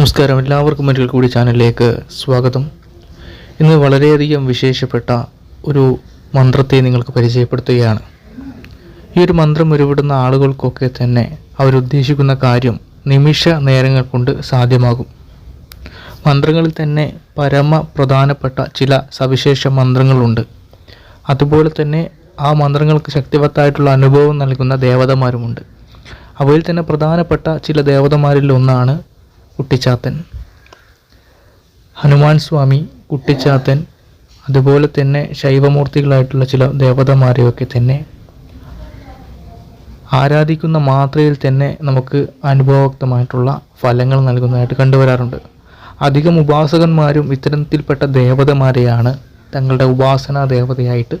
നമസ്കാരം. എല്ലാവർക്കും ഒരിക്കൽ കൂടി ചാനലിലേക്ക് സ്വാഗതം. ഇന്ന് വളരെയധികം വിശേഷപ്പെട്ട ഒരു മന്ത്രത്തെ നിങ്ങൾക്ക് പരിചയപ്പെടുത്തുകയാണ്. ഈ ഒരു മന്ത്രം ഉരുവിടുന്ന ആളുകൾക്കൊക്കെ തന്നെ അവരുദ്ദേശിക്കുന്ന കാര്യം നിമിഷ നേരങ്ങൾ കൊണ്ട് സാധ്യമാകും. മന്ത്രങ്ങളിൽ തന്നെ പരമ പ്രധാനപ്പെട്ട ചില സവിശേഷ മന്ത്രങ്ങളുണ്ട്. അതുപോലെ തന്നെ ആ മന്ത്രങ്ങൾക്ക് ശക്തിവത്തായിട്ടുള്ള അനുഭവം നൽകുന്ന ദേവതമാരുമുണ്ട്. അവയിൽ തന്നെ പ്രധാനപ്പെട്ട ചില ദേവതമാരിൽ ഒന്നാണ് കുട്ടിച്ചാത്തൻ. ഹനുമാൻ സ്വാമി കുട്ടിച്ചാത്തൻ അതുപോലെ തന്നെ ശൈവമൂർത്തികളായിട്ടുള്ള ചില ദേവതമാരെയൊക്കെ തന്നെ ആരാധിക്കുന്ന മാത്രയിൽ തന്നെ നമുക്ക് അനുഭവക്തമായിട്ടുള്ള ഫലങ്ങൾ നൽകുന്നതായിട്ട് കണ്ടുവരാറുണ്ട്. അധികം ഉപാസകന്മാരും ഇത്തരത്തിൽപ്പെട്ട ദേവതമാരെയാണ് തങ്ങളുടെ ഉപാസനാ ദേവതയായിട്ട്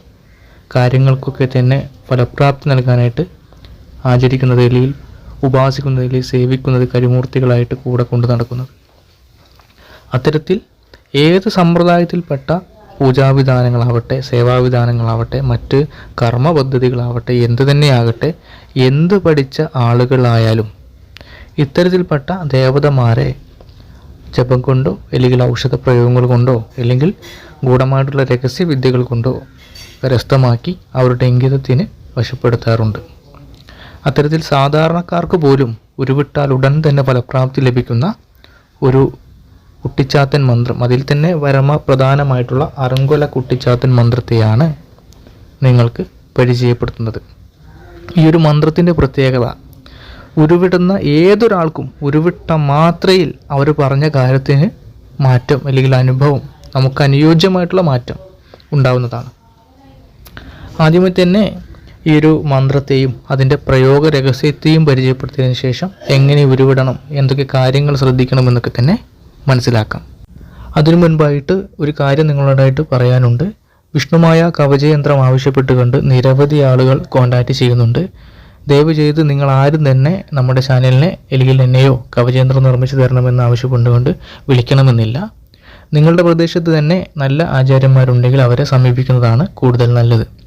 കാര്യങ്ങൾക്കൊക്കെ തന്നെ ഫലപ്രാപ്തി നൽകാനായിട്ട് ആചരിക്കുന്നത് ആചരിക്കുന്നതിൽ ഉപാസിക്കുന്നതിൽ സേവിക്കുന്നത് കരിമൂർത്തികളായിട്ട് കൂടെ കൊണ്ടു നടക്കുന്നത്. അത്തരത്തിൽ ഏത് സമ്പ്രദായത്തിൽപ്പെട്ട പൂജാവിധാനങ്ങളാവട്ടെ സേവാവിധാനങ്ങളാവട്ടെ മറ്റ് കർമ്മ പദ്ധതികളാവട്ടെ എന്ത് തന്നെയാകട്ടെ എന്ത് പഠിച്ച ആളുകളായാലും ഇത്തരത്തിൽപ്പെട്ട ദേവതമാരെ ജപം കൊണ്ടോ അല്ലെങ്കിൽ ഔഷധ പ്രയോഗങ്ങൾ കൊണ്ടോ അല്ലെങ്കിൽ ഗൂഢമായിട്ടുള്ള രഹസ്യവിദ്യകൾ കൊണ്ടോ കരസ്ഥമാക്കി അവരുടെ ഇംഗിതത്തിന് വശപ്പെടുത്താറുണ്ട്. അത്തരത്തിൽ സാധാരണക്കാർക്ക് പോലും ഉരുവിട്ടാൽ ഉടൻ തന്നെ ഫലപ്രാപ്തി ലഭിക്കുന്ന ഒരു കുട്ടിച്ചാത്തൻ മന്ത്രം. അതിൽ തന്നെ പരമ പ്രധാനമായിട്ടുള്ള അറങ്കൊല കുട്ടിച്ചാത്തൻ മന്ത്രത്തെയാണ് നിങ്ങൾക്ക് പരിചയപ്പെടുത്തുന്നത്. ഈ ഒരു മന്ത്രത്തിന്റെ പ്രത്യേകത ഉരുവിടുന്ന ഏതൊരാൾക്കും ഉരുവിട്ട മാത്രയിൽ അവർ പറഞ്ഞ കാര്യത്തിന് മാറ്റം അല്ലെങ്കിൽ അനുഭവം നമുക്ക് അനുയോജ്യമായിട്ടുള്ള മാറ്റം ഉണ്ടാവുന്നതാണ്. ആദ്യമേ തന്നെ ഈ ഒരു മന്ത്രത്തെയും അതിന്റെ പ്രയോഗ രഹസ്യത്തെയും പരിചയപ്പെടുത്തിയതിനു ശേഷം എങ്ങനെ ഉരുവിടണം എന്തൊക്കെ കാര്യങ്ങൾ ശ്രദ്ധിക്കണം എന്നൊക്കെ തന്നെ മനസ്സിലാക്കാം. അതിനു മുൻപായിട്ട് ഒരു കാര്യം നിങ്ങളോടായിട്ട് പറയാനുണ്ട്. വിഷ്ണുമായ കവചയന്ത്രം ആവശ്യപ്പെട്ടുകൊണ്ട് നിരവധി ആളുകൾ കോൺടാക്റ്റ് ചെയ്യുന്നുണ്ട്. ദയവ് ചെയ്ത് നിങ്ങൾ ആരും തന്നെ നമ്മുടെ ചാനലിനെ അല്ലെങ്കിൽ എന്നെയോ കവചയന്ത്രം നിർമ്മിച്ചു തരണമെന്ന് ആവശ്യപ്പെട്ടുകൊണ്ട് വിളിക്കണമെന്നില്ല. നിങ്ങളുടെ പ്രദേശത്ത് തന്നെ നല്ല ആചാര്യന്മാരുണ്ടെങ്കിൽ അവരെ സമീപിക്കുന്നതാണ് കൂടുതൽ നല്ലത്.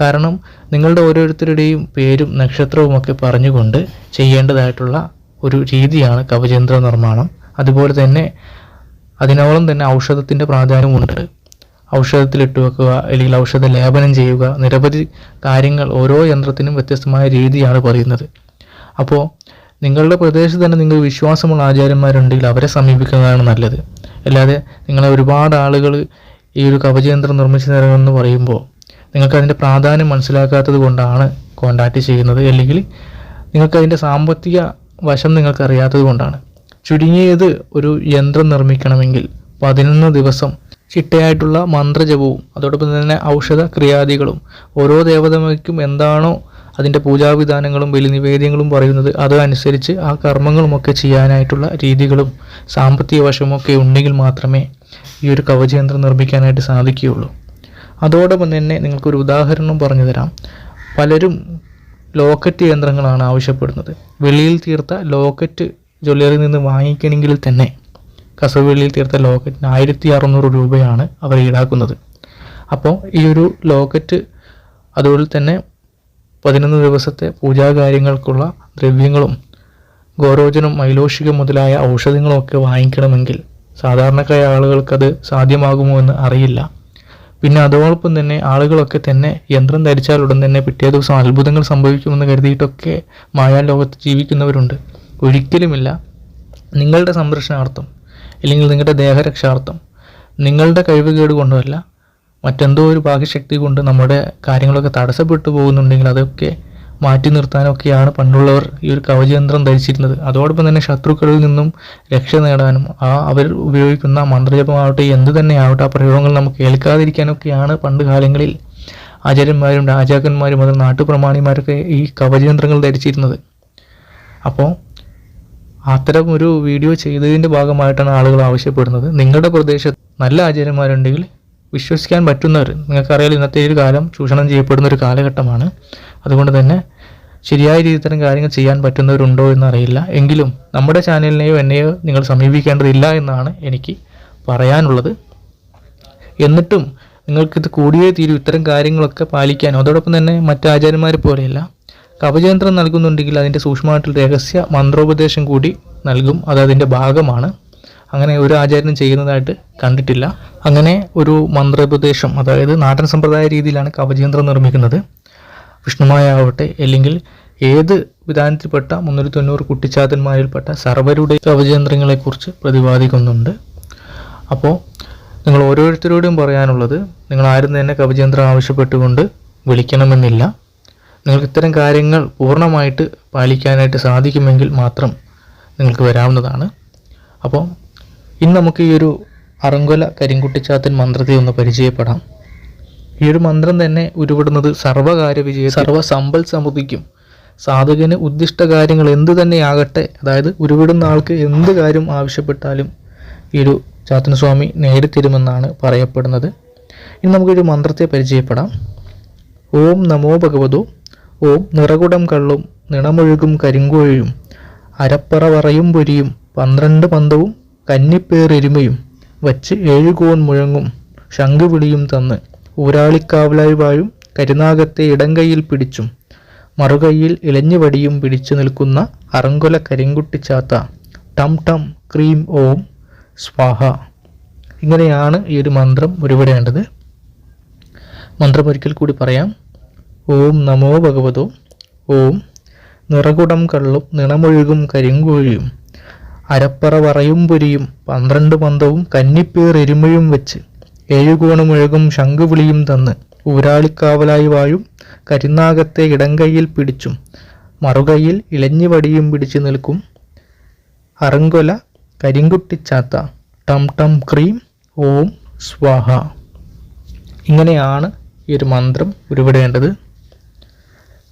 കാരണം നിങ്ങളുടെ ഓരോരുത്തരുടെയും പേരും നക്ഷത്രവും ഒക്കെ പറഞ്ഞുകൊണ്ട് ചെയ്യേണ്ടതായിട്ടുള്ള ഒരു രീതിയാണ് കവചേന്ദ്ര നിർമ്മാണം. അതുപോലെ തന്നെ അതിനോളം തന്നെ ഔഷധത്തിന്റെ പ്രാധാന്യമുണ്ട്. ഔഷധത്തിലിട്ട് വെക്കുക അല്ലെങ്കിൽ ഔഷധ ലേപനം ചെയ്യുക നിരവധി കാര്യങ്ങൾ ഓരോ യന്ത്രത്തിനും വ്യത്യസ്തമായ രീതിയാണ് പറയുന്നത്. അപ്പോൾ നിങ്ങളുടെ പ്രദേശത്ത് തന്നെ നിങ്ങൾ വിശ്വാസമുള്ള ആചാര്യന്മാരുണ്ടെങ്കിൽ അവരെ സമീപിക്കുന്നതാണ് നല്ലത്. അല്ലാതെ നിങ്ങളെ ഒരുപാട് ആളുകൾ ഈ ഒരു കവചയന്ത്രം നിർമ്മിച്ചു തരണമെന്ന് പറയുമ്പോൾ നിങ്ങൾക്ക് അതിന്റെ പ്രാധാന്യം മനസ്സിലാക്കാത്തത് കൊണ്ടാണ് കോണ്ടാക്ട് ചെയ്യുന്നത്. അല്ലെങ്കിൽ നിങ്ങൾക്ക് അതിന്റെ സാമ്പത്തിക വശം നിങ്ങൾക്ക് അറിയാത്തത് കൊണ്ടാണ്. ചുരുങ്ങിയത് ഒരു യന്ത്രം നിർമ്മിക്കണമെങ്കിൽ പതിനൊന്ന് ദിവസം ചിട്ടയായിട്ടുള്ള മന്ത്രജപവും അതോടൊപ്പം തന്നെ ഔഷധ ക്രിയാദികളും ഓരോ ദേവതമയ്ക്കും എന്താണോ അതിന്റെ പൂജാവിധാനങ്ങളും ബലിനിവേദ്യങ്ങളും പറയുന്നത് അത് അനുസരിച്ച് ആ കർമ്മങ്ങളുമൊക്കെ ചെയ്യാനായിട്ടുള്ള രീതികളും സാമ്പത്തിക വശമൊക്കെ ഉണ്ടെങ്കിൽ മാത്രമേ ഈ ഒരു കവചയന്ത്രം നിർമ്മിക്കാനായിട്ട് സാധിക്കുകയുള്ളൂ. അതോടൊപ്പം തന്നെ നിങ്ങൾക്കൊരു ഉദാഹരണം പറഞ്ഞു തരാം പലരും ലോക്കറ്റ് യന്ത്രങ്ങളാണ് ആവശ്യപ്പെടുന്നത്. വെളിയിൽ തീർത്ത ലോക്കറ്റ് ജ്വല്ലറിയിൽ നിന്ന് വാങ്ങിക്കണമെങ്കിൽ തന്നെ കസവുകളിൽ തീർത്ത ലോക്കറ്റിന് ആയിരത്തി അറുന്നൂറ് രൂപയാണ് അവർ ഈടാക്കുന്നത്. അപ്പോൾ ഈ ഒരു ലോക്കറ്റ് അതുപോലെ തന്നെ പതിനൊന്ന് ദിവസത്തെ പൂജാകാര്യങ്ങൾക്കുള്ള ദ്രവ്യങ്ങളും ഗോരോചനം മൈലോഷികം മുതലായ ഔഷധങ്ങളും ഒക്കെ വാങ്ങിക്കണമെങ്കിൽ സാധാരണക്കായ ആളുകൾക്കത് സാധ്യമാകുമോ എന്ന് അറിയില്ല. പിന്നെ അതോടൊപ്പം തന്നെ ആളുകളൊക്കെ തന്നെ യന്ത്രം ധരിച്ചാൽ ഉടൻ തന്നെ പിറ്റേ ദിവസം അത്ഭുതങ്ങൾ സംഭവിക്കുമെന്ന് കരുതിയിട്ടൊക്കെ മായാ ലോകത്ത് ജീവിക്കുന്നവരുണ്ട്. ഒരിക്കലുമില്ല. നിങ്ങളുടെ സംരക്ഷണാർത്ഥം അല്ലെങ്കിൽ നിങ്ങളുടെ ദേഹരക്ഷാർത്ഥം നിങ്ങളുടെ കഴിവുകേട് കൊണ്ടുമല്ല മറ്റെന്തോ ഒരു ഭാഗ്യശക്തി കൊണ്ട് നമ്മുടെ കാര്യങ്ങളൊക്കെ തടസ്സപ്പെട്ടു പോകുന്നുണ്ടെങ്കിൽ അതൊക്കെ മാറ്റി നിർത്താനൊക്കെയാണ് പണ്ടുള്ളവർ ഈ ഒരു കവചയന്ത്രം ധരിച്ചിരുന്നത്. അതോടൊപ്പം തന്നെ ശത്രുക്കളിൽ നിന്നും രക്ഷ നേടാനും ആ അവർ ഉപയോഗിക്കുന്ന മന്ത്രജപമാവട്ടെ എന്ത് തന്നെയാവട്ടെ ആ പ്രയോഗങ്ങൾ നമുക്ക് കേൾക്കാതിരിക്കാനൊക്കെയാണ് പണ്ട് കാലങ്ങളിൽ ആചാര്യന്മാരും രാജാക്കന്മാരും അത് നാട്ടുപ്രമാണിമാരൊക്കെ ഈ കവചയന്ത്രങ്ങൾ ധരിച്ചിരുന്നത്. അപ്പോൾ അത്തരം ഒരു വീഡിയോ ചെയ്തതിന്റെ ഭാഗമായിട്ടാണ് ആളുകൾ ആവശ്യപ്പെടുന്നത്. നിങ്ങളുടെ പ്രദേശത്ത് നല്ല ആചാര്യന്മാരുണ്ടെങ്കിൽ വിശ്വസിക്കാൻ പറ്റുന്നവർ നിങ്ങൾക്കറിയാലോ ഇന്നത്തെ ഒരു കാലം ചൂഷണം ചെയ്യപ്പെടുന്ന ഒരു കാലഘട്ടമാണ്. അതുകൊണ്ട് തന്നെ ശരിയായ രീതിയിൽ തരം കാര്യങ്ങൾ ചെയ്യാൻ പറ്റുന്നവരുണ്ടോ എന്നറിയില്ല. എങ്കിലും നമ്മുടെ ചാനലിനെയോ എന്നെയോ നിങ്ങൾ സമീപിക്കേണ്ടതില്ല എന്നാണ് എനിക്ക് പറയാനുള്ളത്. എന്നിട്ടും നിങ്ങൾക്കിത് കൂടിയേ തീരൂ ഇത്തരം കാര്യങ്ങളൊക്കെ പാലിക്കാനോ. അതോടൊപ്പം തന്നെ മറ്റ് ആചാര്യന്മാരെ പോലെയല്ല. കവചയന്ത്രം നൽകുന്നുണ്ടെങ്കിൽ അതിന്റെ സൂക്ഷ്മമായിട്ടുള്ള രഹസ്യ മന്ത്രോപദേശം കൂടി നൽകും. അത് അതിന്റെ ഭാഗമാണ്. അങ്ങനെ ഒരു ആചാര്യനും ചെയ്യുന്നതായിട്ട് കണ്ടിട്ടില്ല. അങ്ങനെ ഒരു മന്ത്രോപദേശം അതായത് നാടൻ സമ്പ്രദായ രീതിയിലാണ് കവചയന്ത്രം നിർമ്മിക്കുന്നത്. വിഷ്ണുമായ ആവട്ടെ അല്ലെങ്കിൽ ഏത് വിധാനത്തിൽപ്പെട്ട മുന്നൂറ്റി തൊണ്ണൂറ് കുട്ടിച്ചാത്തന്മാരിൽപ്പെട്ട സർവരുടെ കവചയന്ത്രങ്ങളെക്കുറിച്ച് പ്രതിപാദിക്കുന്നുണ്ട്. അപ്പോൾ നിങ്ങൾ ഓരോരുത്തരോടും പറയാനുള്ളത് നിങ്ങൾ ആരും തന്നെ കവചയന്ത്രം ആവശ്യപ്പെട്ടുകൊണ്ട് വിളിക്കണമെന്നില്ല. നിങ്ങൾക്ക് ഇത്തരം കാര്യങ്ങൾ പൂർണമായിട്ട് പാലിക്കാനായിട്ട് സാധിക്കുമെങ്കിൽ മാത്രം നിങ്ങൾക്ക് വരാവുന്നതാണ്. അപ്പോൾ ഇന്ന് നമുക്ക് ഈ ഒരു അറങ്കൊല കരിങ്കുട്ടിച്ചാത്തൻ മന്ത്രത്തെ ഒന്ന് പരിചയപ്പെടാം. ഈ ഒരു മന്ത്രം തന്നെ ഉരുവിടുന്നത് സർവകാര്യ വിജയ സർവ സമ്പൽ സമൃദ്ധിക്കും. സാധകന് ഉദ്ദിഷ്ട കാര്യങ്ങൾ എന്ത് തന്നെയാകട്ടെ അതായത് ഉരുവിടുന്ന ആൾക്ക് എന്ത് കാര്യം ആവശ്യപ്പെട്ടാലും ഈ ഒരു ചാത്തനസ്വാമി നേരിത്തരുമെന്നാണ് പറയപ്പെടുന്നത്. ഇനി നമുക്കൊരു മന്ത്രത്തെ പരിചയപ്പെടാം. ഓം നമോ ഭഗവതോ ഓം നിറകുടം കള്ളും നിണമൊഴുകും കരിങ്കോഴിയും അരപ്പറ വറയും പൊരിയും പന്ത്രണ്ട് പന്തവും കന്നിപ്പേറെരുമയും വച്ച് ഏഴുകോൺ മുഴങ്ങും ശംഖുവിളിയും തന്ന്. ഊരാളിക്കാവലായി വാഴും കരുനാഗത്തെ ഇടങ്കൈയിൽ പിടിച്ചും മറുകൈയിൽ ഇലഞ്ഞുവടിയും പിടിച്ചു നിൽക്കുന്ന അറങ്കൊല കരിങ്കുട്ടിച്ചാത്ത ടം ടം ക്രീം ഓം സ്വാഹ. ഇങ്ങനെയാണ് ഈ ഒരു മന്ത്രം ഉരുവിടേണ്ടത്. മന്ത്രം ഒരിക്കൽ കൂടി പറയാം. ഓം നമോ ഭഗവതോ ഓം നിറകുടം കള്ളും നിണമൊഴുകും കരിങ്കോഴിയും അരപ്പറ വറയും പൊരിയും പന്ത്രണ്ട് പന്തവും കന്നിപ്പേർ എരുമയും വെച്ച് ഏഴുകോണുമുഴകും ശംഖുവിളിയും തന്ന് ഊരാളിക്കാവലായി വാഴും കരിനാഗത്തെ ഇടങ്കൈയിൽ പിടിച്ചും മറുകൈയിൽ ഇളഞ്ഞുവടിയും പിടിച്ചു നിൽക്കും അറങ്കൊല കരിങ്കുട്ടിച്ചാത്ത ടം ടം ക്രീം ഓം സ്വാഹ. ഇങ്ങനെയാണ് ഈ ഒരു മന്ത്രം ഉരുവിടേണ്ടത്.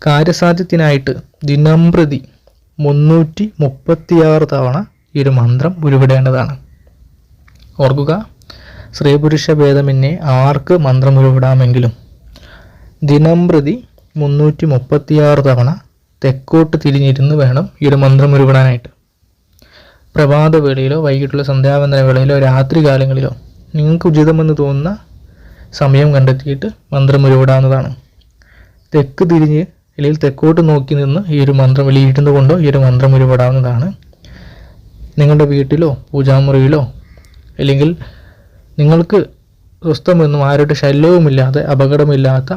കാര്യസാധ്യത്തിനായിട്ട് ദിനംപ്രതി മുന്നൂറ്റി മുപ്പത്തിയാറ് തവണ ഈ ഒരു മന്ത്രം ഉരുവിടേണ്ടതാണ്. ഓർക്കുക സ്ത്രീപുരുഷ ഭേദമെന്നെ ആർക്ക് മന്ത്രമുരുവിടാമെങ്കിലും ദിനം പ്രതി മുന്നൂറ്റി മുപ്പത്തിയാറ് തവണ തെക്കോട്ട് തിരിഞ്ഞിരുന്ന് വേണം ഈ ഒരു മന്ത്രം ഉരുവിടാനായിട്ട് പ്രഭാത വേളയിലോ വൈകിട്ടുള്ള സന്ധ്യാവന്തന വേളയിലോ രാത്രി കാലങ്ങളിലോ നിങ്ങൾക്ക് ഉചിതമെന്ന് തോന്നുന്ന സമയം കണ്ടെത്തിയിട്ട് മന്ത്രം ഉരുവിടാവുന്നതാണ് തെക്ക് തിരിഞ്ഞ് അല്ലെങ്കിൽ തെക്കോട്ട് നോക്കി നിന്ന് ഈ ഒരു മന്ത്രം വെളിയിട്ടുന്നത് കൊണ്ടോ ഈ ഒരു മന്ത്രം ഉരുവിടാവുന്നതാണ് നിങ്ങളുടെ വീട്ടിലോ പൂജാമുറിയിലോ അല്ലെങ്കിൽ നിങ്ങൾക്ക് സ്വസ്ഥമെന്നും ആരുടെ ശല്യവുമില്ലാതെ അപകടമില്ലാത്ത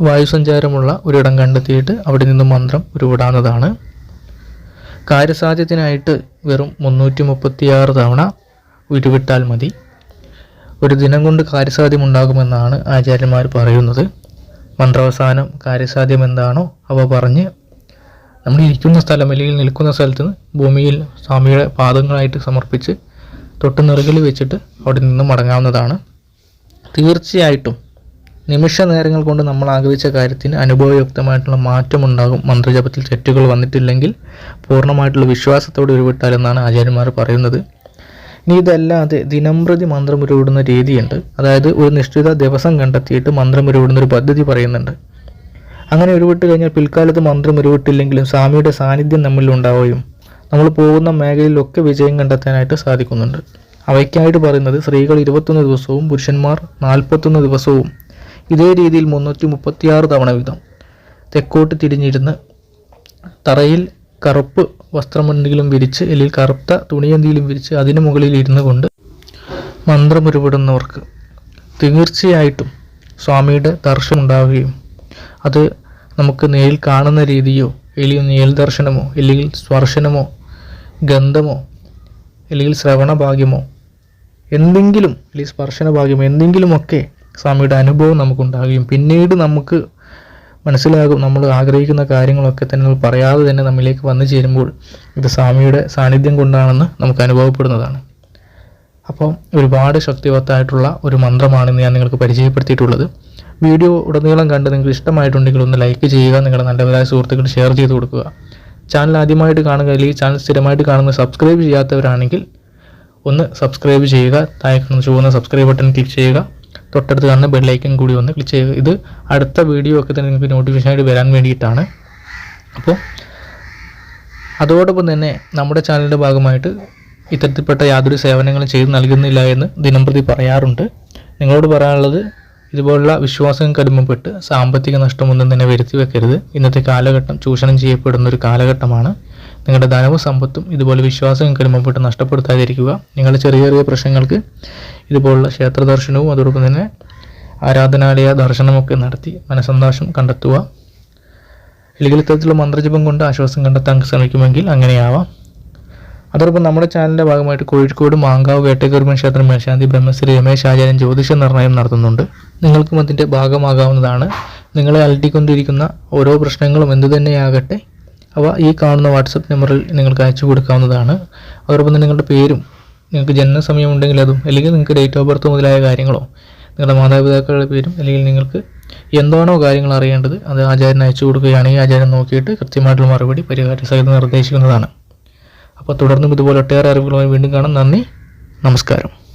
വായുസഞ്ചാരമുള്ള ഒരിടം കണ്ടെത്തിയിട്ട് അവിടെ നിന്ന് മന്ത്രം ഉരുവിടാവുന്നതാണ്. കാര്യസാധ്യത്തിനായിട്ട് വെറും മുന്നൂറ്റി മുപ്പത്തിയാറ് തവണ ഉരുവിട്ടാൽ മതി. ഒരു ദിനം കൊണ്ട് കാര്യസാധ്യമുണ്ടാകുമെന്നാണ് ആചാര്യന്മാർ പറയുന്നത്. മന്ത്രാവസാനം കാര്യസാധ്യം എന്താണോ അവ പറഞ്ഞ് നമ്മൾ ഇരിക്കുന്ന സ്ഥലം അല്ലെങ്കിൽ നിൽക്കുന്ന സ്ഥലത്ത് ഭൂമിയിൽ സ്വാമിയുടെ പാദങ്ങളായിട്ട് സമർപ്പിച്ച് തൊട്ട് വെച്ചിട്ട് അവിടെ നിന്ന് മടങ്ങാവുന്നതാണ്. തീർച്ചയായിട്ടും നിമിഷ നേരങ്ങൾ കൊണ്ട് നമ്മൾ ആഗ്രഹിച്ച കാര്യത്തിന് അനുഭവയുക്തമായിട്ടുള്ള മാറ്റമുണ്ടാകും. മന്ത്രജപത്തിൽ തെറ്റുകൾ വന്നിട്ടില്ലെങ്കിൽ പൂർണമായിട്ടുള്ള വിശ്വാസത്തോടെ ഉരുവിട്ടാലെന്നാണ് ആചാര്യന്മാർ പറയുന്നത്. ഇനി ഇതല്ലാതെ ദിനംപ്രതി മന്ത്രം ഉരുവിടുന്ന രീതിയുണ്ട്. അതായത് ഒരു നിശ്ചിത ദിവസം കണ്ടെത്തിയിട്ട് മന്ത്രം ഉരുവിടുന്ന ഒരു പദ്ധതി പറയുന്നുണ്ട്. അങ്ങനെ ഉരുവിട്ട് കഴിഞ്ഞാൽ പിൽക്കാലത്ത് മന്ത്രം ഉരുവിട്ടില്ലെങ്കിലും സ്വാമിയുടെ സാന്നിധ്യം നമ്മളിൽ ഉണ്ടാവുകയും നമ്മൾ പോകുന്ന മേഖലയിലൊക്കെ വിജയം കണ്ടെത്താനായിട്ട് സാധിക്കുന്നുണ്ട്. അവയ്ക്കായിട്ട് പറയുന്നത് സ്ത്രീകൾ ഇരുപത്തൊന്ന് ദിവസവും പുരുഷന്മാർ നാൽപ്പത്തൊന്ന് ദിവസവും. ഇതേ രീതിയിൽ മുന്നൂറ്റി മുപ്പത്തിയാറ് തവണ വീതം. തെക്കോട്ട് തിരിഞ്ഞിരുന്ന് തറയിൽ കറുപ്പ് വസ്ത്രമെന്തെങ്കിലും വിരിച്ച് അല്ലെങ്കിൽ കറുത്ത തുണിയെന്തെങ്കിലും വിരിച്ച് അതിനു മുകളിൽ ഇരുന്നു കൊണ്ട് മന്ത്രമുരുവിടുന്നവർക്ക് തീർച്ചയായിട്ടും സ്വാമിയുടെ ദർശനം ഉണ്ടാവുകയും അത് നമുക്ക് നേരിൽ കാണുന്ന രീതിയോ അല്ലെങ്കിൽ നേൽ ദർശനമോ അല്ലെങ്കിൽ സ്പർശനമോ ഗന്ധമോ അല്ലെങ്കിൽ ശ്രവണഭാഗ്യമോ എന്തെങ്കിലും അല്ലെങ്കിൽ സ്പർശന ഭാഗ്യമോ എന്തെങ്കിലുമൊക്കെ സ്വാമിയുടെ അനുഭവം നമുക്കുണ്ടാകുകയും പിന്നീട് നമുക്ക് മനസ്സിലാകും നമ്മൾ ആഗ്രഹിക്കുന്ന കാര്യങ്ങളൊക്കെ തന്നെ നമ്മൾ പറയാതെ തന്നെ നമ്മിലേക്ക് വന്നു ചേരുമ്പോൾ ഇത് സ്വാമിയുടെ സാന്നിധ്യം കൊണ്ടാണെന്ന് നമുക്ക് അനുഭവപ്പെടുന്നതാണ്. അപ്പം ഒരുപാട് ശക്തിവത്തായിട്ടുള്ള ഒരു മന്ത്രമാണ് ഞാൻ നിങ്ങൾക്ക് പരിചയപ്പെടുത്തിയിട്ടുള്ളത്. വീഡിയോ ഉടനീളം കണ്ട് നിങ്ങൾക്ക് ഇഷ്ടമായിട്ടുണ്ടെങ്കിൽ ഒന്ന് ലൈക്ക് ചെയ്യുക നിങ്ങളുടെ നല്ലവരായ സുഹൃത്തുക്കൾ ഷെയർ ചെയ്ത് കൊടുക്കുക. ചാനൽ ആദ്യമായിട്ട് കാണുക അല്ലെങ്കിൽ ചാനൽ സ്ഥിരമായിട്ട് കാണുന്ന സബ്സ്ക്രൈബ് ചെയ്യാത്തവരാണെങ്കിൽ ഒന്ന് സബ്സ്ക്രൈബ് ചെയ്യുക താഴെ കാണുന്ന ചുവന്ന സബ്സ്ക്രൈബ് ബട്ടൺ ക്ലിക്ക് ചെയ്യുക. തൊട്ടടുത്ത് കാണുന്ന ബെല്ലൈക്കൻ കൂടി ഒന്ന് ക്ലിക്ക് ചെയ്യുക. ഇത് അടുത്ത വീഡിയോ ഒക്കെ തന്നെ നിങ്ങൾക്ക് നോട്ടിഫിക്കേഷൻ ആയിട്ട് വരാൻ വേണ്ടിയിട്ടാണ്. അപ്പോൾ അതോടൊപ്പം തന്നെ നമ്മുടെ ചാനലിന്റെ ഭാഗമായിട്ട് ഇത്തരത്തിൽപ്പെട്ട യാതൊരു സേവനങ്ങളും ചെയ്തു നൽകുന്നില്ല എന്ന് ദിനംപ്രതി പറയാറുണ്ട്. നിങ്ങളോട് പറയാനുള്ളത് ഇതുപോലുള്ള വിശ്വാസം കടുമ്പപ്പെട്ട് സാമ്പത്തിക നഷ്ടമൊന്നും തന്നെ വരുത്തി വെക്കരുത്. ഇന്നത്തെ കാലഘട്ടം ചൂഷണം ചെയ്യപ്പെടുന്ന ഒരു കാലഘട്ടമാണ്. നിങ്ങളുടെ ധനവും സമ്പത്തും ഇതുപോലെ വിശ്വാസം കടുമ്പപ്പെട്ട് നഷ്ടപ്പെടുത്താതിരിക്കുക. നിങ്ങളുടെ ചെറിയ ചെറിയ പ്രശ്നങ്ങൾക്ക് ഇതുപോലുള്ള ക്ഷേത്ര ദർശനവും അതോടൊപ്പം തന്നെ ആരാധനാലയ ദർശനമൊക്കെ നടത്തി മനസന്തോഷം കണ്ടെത്തുക. അല്ലെങ്കിൽ ഇത്തരത്തിലുള്ള മന്ത്രജപം കൊണ്ട് ആശ്വാസം കണ്ടെത്താൻ ശ്രമിക്കുമെങ്കിൽ അങ്ങനെയാവാം. അതോടൊപ്പം നമ്മുടെ ചാനലിന്റെ ഭാഗമായിട്ട് കോഴിക്കോട് മാങ്കാവ് വേട്ടക്കുറുമൻ ക്ഷേത്രം മേശാന്തി ബ്രഹ്മശ്രീ രമേശ് ആചാര്യൻ ജ്യോതിഷ നിർണയം നടത്തുന്നുണ്ട്. നിങ്ങൾക്കും അതിന്റെ ഭാഗമാകാവുന്നതാണ്. നിങ്ങളെ അലട്ടിക്കൊണ്ടിരിക്കുന്ന ഓരോ പ്രശ്നങ്ങളും എന്തു തന്നെയാകട്ടെ അവ ഈ കാണുന്ന വാട്സപ്പ് നമ്പറിൽ നിങ്ങൾക്ക് അയച്ചു കൊടുക്കാവുന്നതാണ്. അതോടൊപ്പം തന്നെ നിങ്ങളുടെ പേരും നിങ്ങൾക്ക് ജനനസമയം ഉണ്ടെങ്കിൽ അതും അല്ലെങ്കിൽ നിങ്ങൾക്ക് ഡേറ്റ് ഓഫ് ബർത്ത് മുതലായ കാര്യങ്ങളോ നിങ്ങളുടെ മാതാപിതാക്കളുടെ പേരും അല്ലെങ്കിൽ നിങ്ങൾക്ക് എന്താണോ കാര്യങ്ങൾ അറിയേണ്ടത് അത് ആചാര്യന് അയച്ചു കൊടുക്കുകയാണെങ്കിൽ ആചാര്യൻ നോക്കിയിട്ട് കൃത്യമായിട്ടുള്ള മറുപടി പരിഹാര സഹിതം നിർദ്ദേശിക്കുന്നതാണ്. അപ്പോൾ തുടർന്നും ഇതുപോലെ ഒട്ടേറെ അറിവുകളുമായി വീണ്ടും കാണാം. നന്ദി. നമസ്കാരം.